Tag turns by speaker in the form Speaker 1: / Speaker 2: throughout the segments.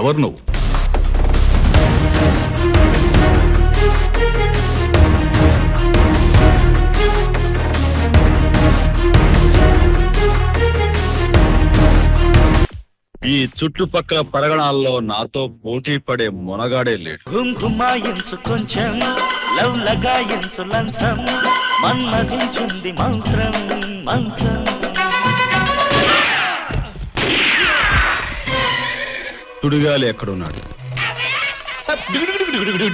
Speaker 1: ఎవరు నువ్వు? ఈ చుట్టుపక్కల పరగణాల్లో నాతో పోటీ పడే మొనగాడే లేడు.
Speaker 2: ఘుంఘుమాయించు కొంచెం లవ్ లగాయించు లంచం మన్మధించుంది మంత్రం మంచం.
Speaker 1: తుడిగాలి ఎక్కడున్నాడు?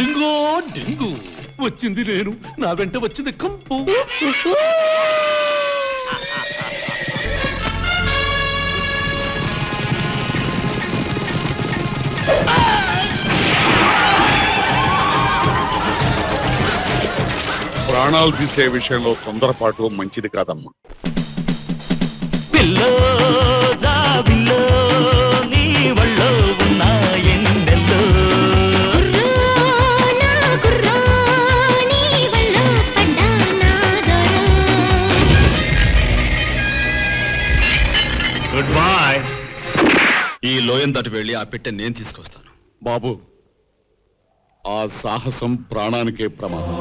Speaker 3: డింగో డింగు వచ్చింది నేను. నా వెంట వచ్చింది కంపు.
Speaker 4: ప్రాణాలు తీసే విషయంలో తొందరపాటు మంచిది కాదమ్మా.
Speaker 1: గుడ్ బాయ్ ఈ లోయం దాటి వెళ్ళి ఆ పెట్టె నేను తీసుకొస్తాను.
Speaker 4: బాబు ఆ సాహసం ప్రాణానికే ప్రమాదం.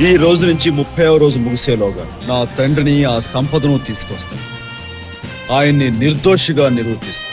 Speaker 1: ఈ రోజు నుంచి ముప్పై రోజు ముగిసేలోగా నా తండ్రిని ఆ సంపదను తీసుకొస్తాను. ఆయన్ని నిర్దోషిగా నిరూపిస్తాను.